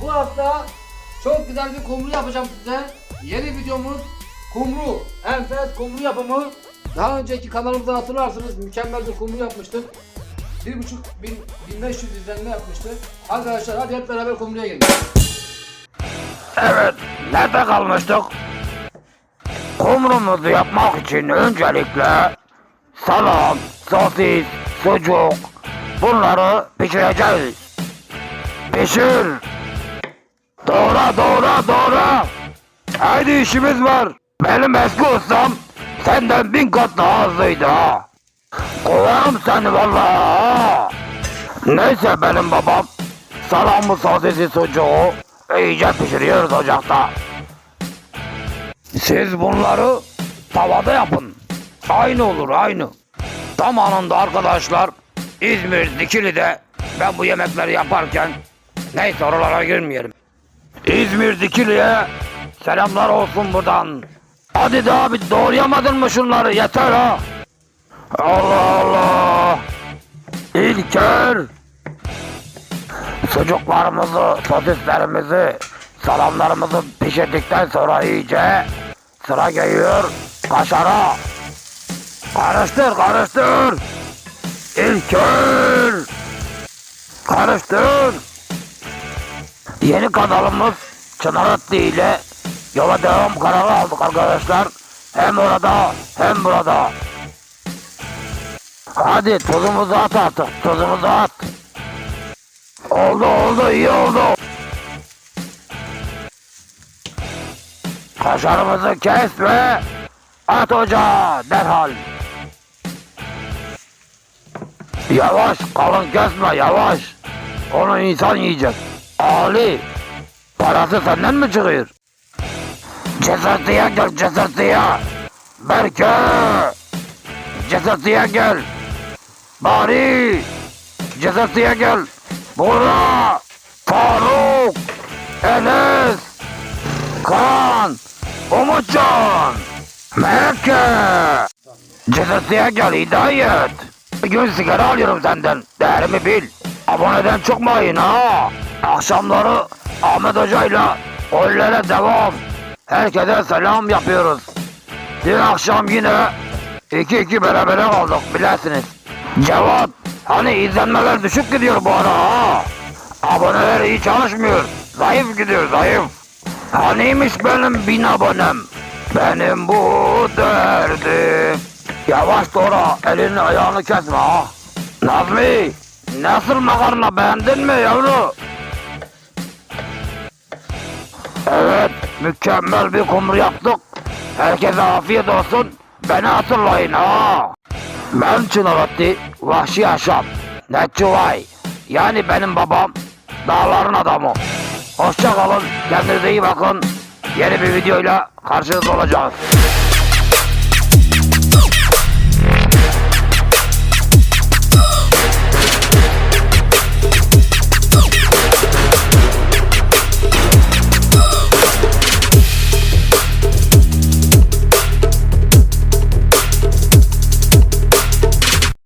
Bu hafta çok güzel bir kumru yapacağım size. Yeni videomuz kumru. Enfes kumru yapımı. Daha önceki kanalımızdan hatırlarsınız mükemmel bir kumru yapmıştık. 1.5 bin, 1500 izlenme yapmıştı. Arkadaşlar hadi hep beraber kumruya gelin. Evet, nerede kalmıştık? Kumrumuzu yapmak için öncelikle salam, sosis, sucuk bunları pişireceğiz. Pişir. Doğra doğra doğra. Haydi işimiz var. Benim eski ustam senden bin kat daha hızlıydı ha. Kovarım seni vallahi. Neyse benim babam salamı sosisi sucuğu iyice pişiriyoruz ocakta. Siz bunları tavada yapın. Aynı olur aynı. Tam anında arkadaşlar İzmir Dikili'de ben bu yemekleri yaparken neyse oralara girmeyelim. İzmir Dikili'ye selamlar olsun buradan. Hadi de abi doğrayamadın mı şunları yeter ha. Allah Allah. İlker. Sucuklarımızı, sosislerimizi, salamlarımızı pişirdikten sonra iyice sıra geliyor kaşara. Karıştır, karıştır. İlker. Karıştır. Yeni kanalımız Çınar Atlı ile yola devam kararı aldık arkadaşlar. Hem orada hem burada. Hadi tuzumuzu at artık, tuzumuzu at. Oldu oldu iyi oldu. Kaşarımızı kes ve at ocağa derhal. Yavaş kalın kesme yavaş. Onu insan yiyecek. Ali parası senden mi çıkıyor? Cesartıya gel cesartıya. Berke. Cesartıya gel. Bari. Cesartıya gel. Bora, Faruk, Enes, Kaan, Umutcan, Mekke. Cezasıya gel Hidayet. Bir gün sigara alıyorum senden. Değerimi bil. Aboneden çıkmayın ha. Akşamları Ahmet Hoca'yla gollere devam. Herkese selam yapıyoruz. Dün akşam yine 2-2 berabere kaldık bilirsiniz. Cevat hani izlenmeler düşük gidiyor bu ara ha. Aboneler iyi çalışmıyor. Zayıf gidiyor zayıf. Haniymiş benim bin abonem. Benim bu derdim. Yavaş Dora elini ayağını kesme ha. Nazmi nasıl makarna beğendin mi yavru? Evet mükemmel bir kumru yaptık. Herkese afiyet olsun. Beni hatırlayın ha. Ben Çınaratti, Vahşi Yaşam, Netçuvay. Yani benim babam, dağların adamı. Hoşça kalın, kendinize iyi bakın. Yeni bir videoyla karşınızda olacağız.